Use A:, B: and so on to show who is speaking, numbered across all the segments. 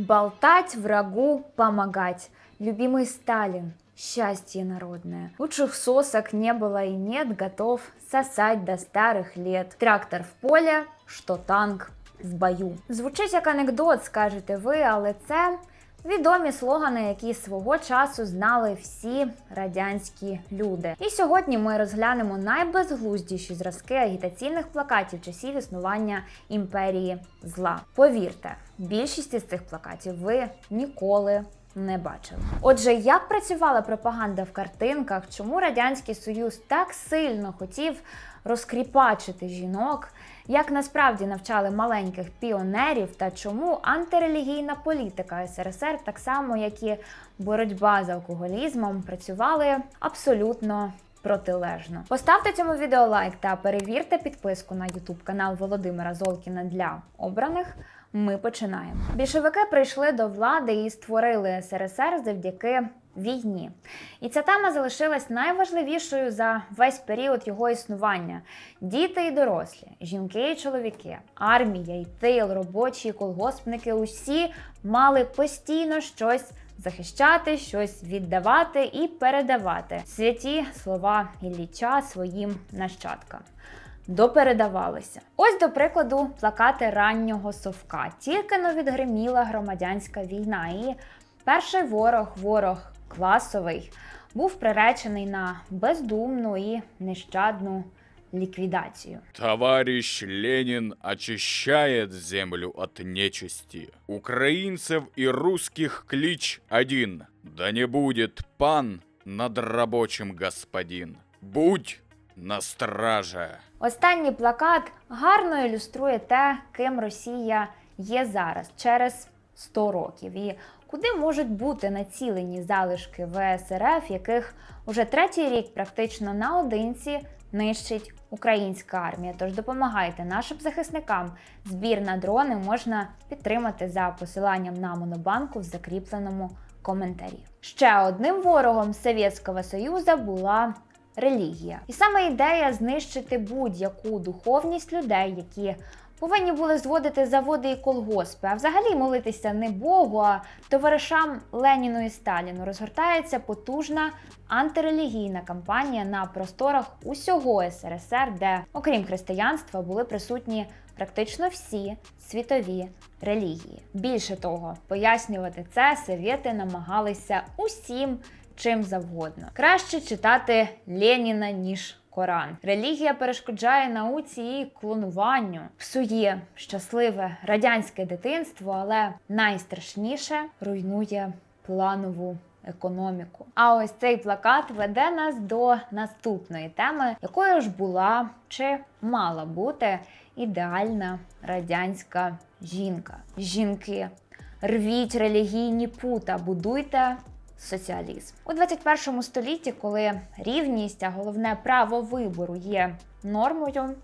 A: Болтать врагу помогать. Любимый Сталин. Счастье народное. Лучших сосок не было и нет, готов сосать до старых лет. Трактор в поле, що танк в бою. Звучить як анекдот, скажете ви, але це відомі слогани, які свого часу знали всі радянські люди. І сьогодні ми розглянемо найбезглуздіші зразки агітаційних плакатів часів існування імперії зла. Повірте, більшість із цих плакатів ви ніколи не бачили. Отже, як працювала пропаганда в картинках, чому радянський союз так сильно хотів розкріпачити жінок, як насправді навчали маленьких піонерів, та чому антирелігійна політика СРСР, так само як і боротьба з алкоголізмом, працювали абсолютно. Протилежно поставте цьому відео лайк та перевірте підписку на YouTube канал Володимира Золкіна для обраних. Ми починаємо. Більшовики прийшли до влади і створили СРСР завдяки війні. І ця тема залишилась найважливішою за весь період його існування: діти і дорослі, жінки і чоловіки, армія і тил, робочі, і колгоспники усі мали постійно щось. Захищати щось віддавати і передавати святі слова Ілліча своїм нащадкам допередавалися. Ось, до прикладу, плакати раннього совка. Тільки но відгриміла громадянська війна, і перший ворог, ворог класовий, був приречений на бездумну і нещадну ліквідацію.
B: Товарищ Ленин очищает землю от нечисти. Украинцев и русских клич один. Да не будет пан над рабочим господин. Будь на страже.
A: Останній плакат гарно ілюструє те, ким Росія є зараз через 100 років, і куди можуть бути націлені залишки ВСРФ, яких уже третій рік практично наодинці нищить українська армія. Тож допомагайте нашим захисникам. Збір на дрони можна підтримати за посиланням на монобанку в закріпленому коментарі. Ще одним ворогом Совєтського Союзу була релігія. І саме ідея знищити будь-яку духовність людей, які повинні були зводити заводи і колгоспи, а взагалі молитися не Богу, а товаришам Леніну і Сталіну, розгортається потужна антирелігійна кампанія на просторах усього СРСР, де, окрім християнства, були присутні практично всі світові релігії. Більше того, пояснювати це совєти намагалися усім чим завгодно. Краще читати Леніна, ніж Коран. Релігія перешкоджає науці і клонуванню, псує щасливе радянське дитинство, але найстрашніше руйнує планову. Економіку. А ось цей плакат веде нас до наступної теми, якою ж була чи мала бути ідеальна радянська жінка. Жінки, рвіть релігійні пута, будуйте соціалізм у 21 столітті, коли рівність, а головне право вибору є нормою.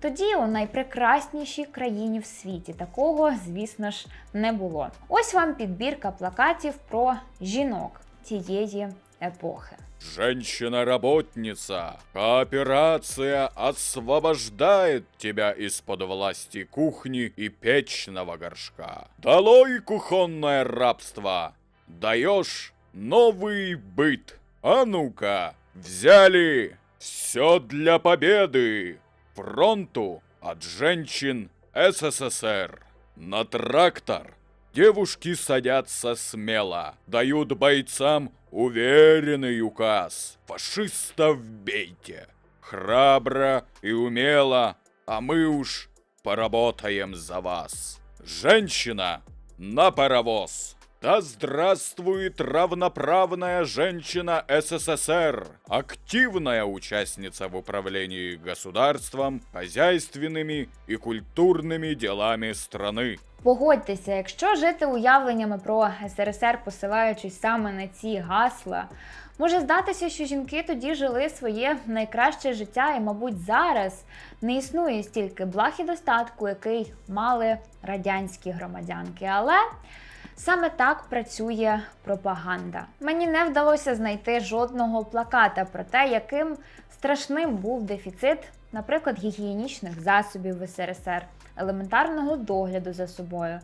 A: Тоді у найпрекраснішій країні в світі такого, звісно ж, не було. Ось вам підбірка плакатів про жінок тієї епохи.
B: Женщина-работница, кооперация освобождает тебя из-под власти кухни и печного горшка. Долой кухонное рабство! Даешь новый быт. А ну-ка, взяли! Все для победы! Фронту от женщин СССР. На трактор девушки садятся смело, дают бойцам уверенный указ. Фашистов бейте! Храбро и умело, а мы уж поработаем за вас. Женщина на паровоз. Да здравствует равноправная женщина СССР, активная участница в управлении государством, хозяйственными и культурными делами страны.
A: Погодьтеся, якщо жити уявленнями про СРСР, посилаючись саме на ці гасла, може здатися, що жінки тоді жили своє найкраще життя, і, мабуть, зараз не існує стільки благ і достатку, який мали радянські громадянки. Але Саме так працює пропаганда. Мені не вдалося знайти жодного плаката про те, яким страшним був дефіцит, наприклад, гігієнічних засобів в СРСР, елементарного догляду за собою,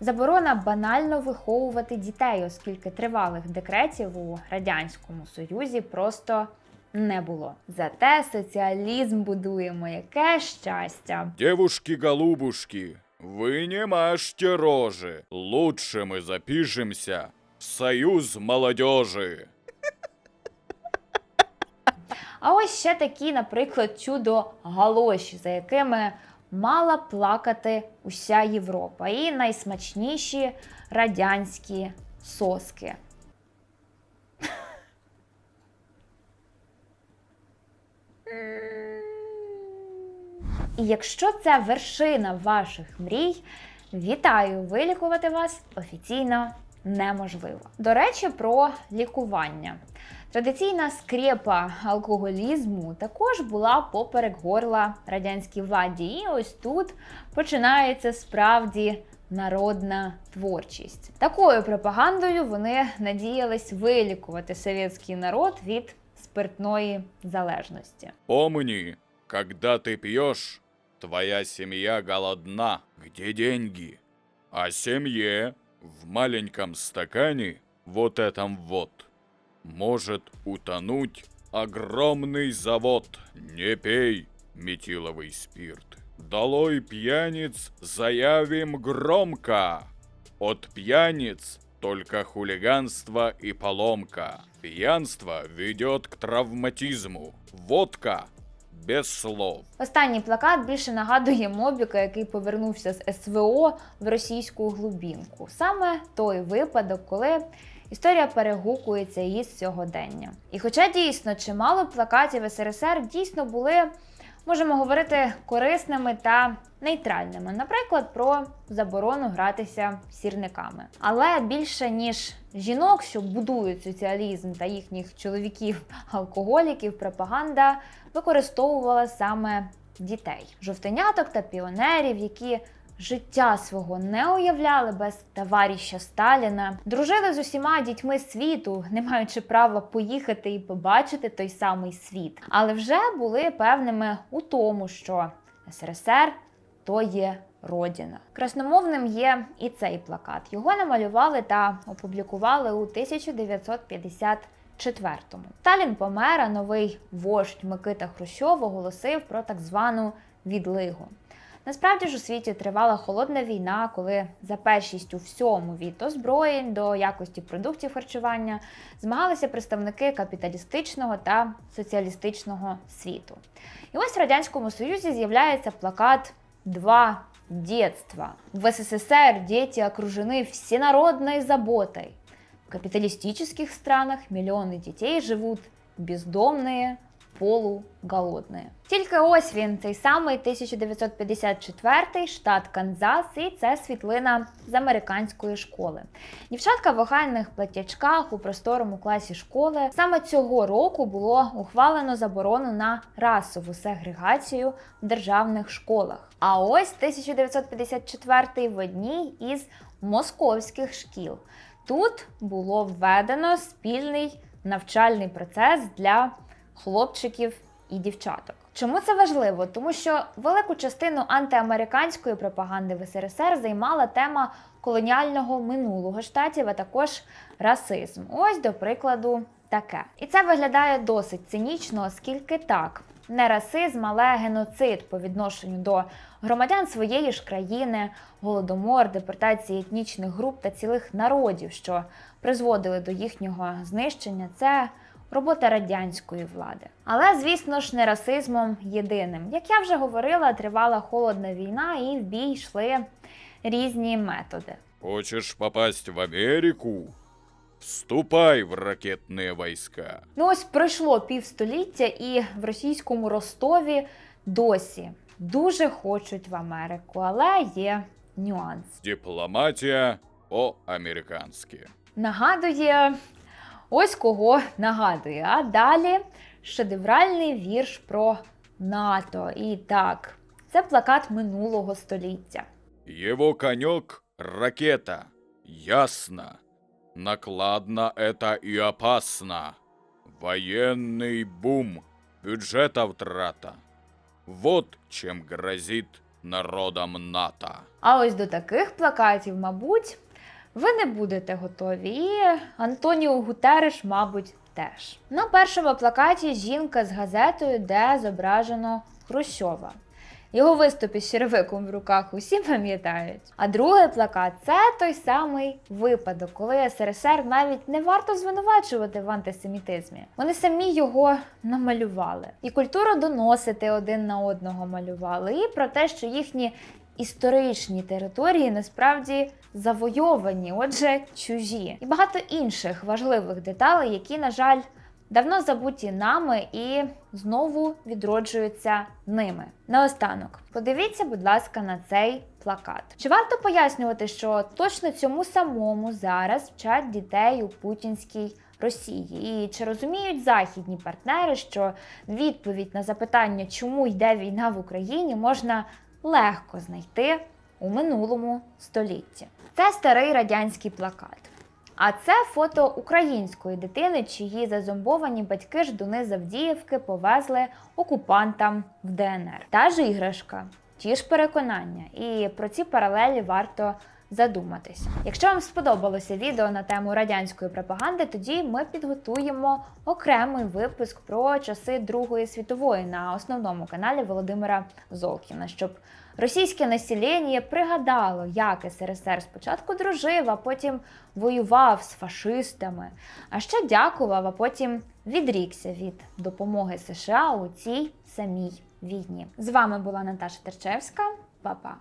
A: Заборона банально виховувати дітей, оскільки тривалих декретів у радянському союзі просто не було. Зате соціалізм будуємо, яке щастя.
B: Девушки-голубушки, вы не мажьте рожи. Лучше мы запишемся в союз молодежи.
A: А ось ще такі, наприклад, чудо галоші, за якими мала плакати уся Європа, і найсмачніші радянські соски. І якщо це вершина ваших мрій, вітаю! Вилікувати вас офіційно неможливо. До речі, про лікування. Традиційна скрепа алкоголізму також була поперек горла радянській владі. І ось тут починається справді народна творчість. Такою пропагандою вони надіялись вилікувати совєтський народ від спиртної залежності.
B: Помни, когда ты пьешь, твоя семья голодна. Где деньги? А семье в маленьком стакане, вот этом вот, может утонуть огромный завод. Не пей метиловый спирт. Долой пьяниц заявим громко. От пьяниц только хулиганство и поломка. Пьянство ведет к травматизму. Водка без слов.
A: Останній плакат більше нагадує Мобіка, який повернувся з СВО в російську глубінку. Саме той випадок, коли історія перегукується із сьогодення. І хоча дійсно чимало плакатів СРСР дійсно були, можемо говорити, корисними та нейтральними, наприклад, про заборону гратися сірниками. Але більше ніж жінок, що будують соціалізм та їхніх чоловіків-алкоголіків, пропаганда використовувала саме дітей, жовтеняток та піонерів, які життя свого не уявляли без товаріща Сталіна, дружили з усіма дітьми світу, не маючи права поїхати і побачити той самий світ, але вже були певними у тому, що СРСР то є родина. Красномовним є і цей плакат. Його намалювали та опублікували у 1954-му. Сталін помер, а новий вождь Микита Хрущов оголосив про так звану відлигу. Насправді ж у світі тривала холодна війна, коли за першість у всьому від озброєнь до якості продуктів харчування змагалися представники капіталістичного та соціалістичного світу. І ось в радянському союзі з'являється плакат «Два детства». В СССР дети окружены всенародной заботой. В капиталистических странах миллионы детей живут бездомные, полуголодні. Тільки ось він, цей самий 1954 штат Канзас, і це світлина з американської школи. Дівчатка в охайних платячках у просторому класі школи. Саме цього року було ухвалено заборону на расову сегрегацію в державних школах. А ось 1954 в одній із московських шкіл. Тут було введено спільний навчальний процес для хлопчиків і дівчаток. Чому це важливо? Тому що велику частину антиамериканської пропаганди в СРСР займала тема колоніального минулого штатів, а також расизм. Ось до прикладу таке. І це виглядає досить цинічно, оскільки так. Не расизм, але геноцид по відношенню до громадян своєї ж країни, голодомор, депортації етнічних груп та цілих народів, що призводили до їхнього знищення. Це робота радянської влади. Але, звісно ж, не расизмом єдиним. Як я вже говорила, тривала холодна війна, і в бій йшли різні методи.
B: Хочешь попасть в Америку? Вступай в ракетные войска.
A: Ну ось пройшло півстоліття, і в російському Ростові досі дуже хочуть в Америку, але є нюанс.
B: Дипломатия по-американски.
A: Нагадує ось кого нагадує. А далі шедевральний вірш про НАТО. І так, це плакат минулого століття.
B: Его конек — ракета. Ясно. Накладно это и опасно. Военный бум, бюджета втрата. Вот чем грозит народом НАТО.
A: А ось до таких плакатів, мабуть, ви не будете готові. І Антоніо Гутереш, мабуть, теж. На першому плакаті жінка з газетою, де зображено Хрущова. Його виступ із черевиком в руках усі пам'ятають. А другий плакат це той самий випадок, коли СРСР навіть не варто звинувачувати в антисемітизмі. Вони самі його намалювали. І культуру доносити один на одного малювали, і про те, що їхні історичні території насправді завойовані, отже, чужі, і багато інших важливих деталей, які, на жаль, давно забуті нами і знову відроджуються ними. Наостанок, подивіться, будь ласка, на цей плакат. Чи варто пояснювати, що точно цьому самому зараз вчать дітей у путінській Росії? І чи розуміють західні партнери, що відповідь на запитання, чому йде війна в Україні, можна легко знайти у минулому столітті? Це старий радянський плакат. А це фото української дитини, чиї зазомбовані батьки ждуни Завдіївки повезли окупантам в ДНР. Та ж іграшка, ті ж переконання, і про ці паралелі варто задуматися. Якщо вам сподобалося відео на тему радянської пропаганди, тоді ми підготуємо окремий випуск про часи Другої світової на основному каналі Володимира Золкіна, щоб російське населення пригадало, як СРСР спочатку дружив, а потім воював з фашистами, а ще дякував, а потім відрікся від допомоги США у цій самій війні. З вами була Наташа Терчевська. Па-па!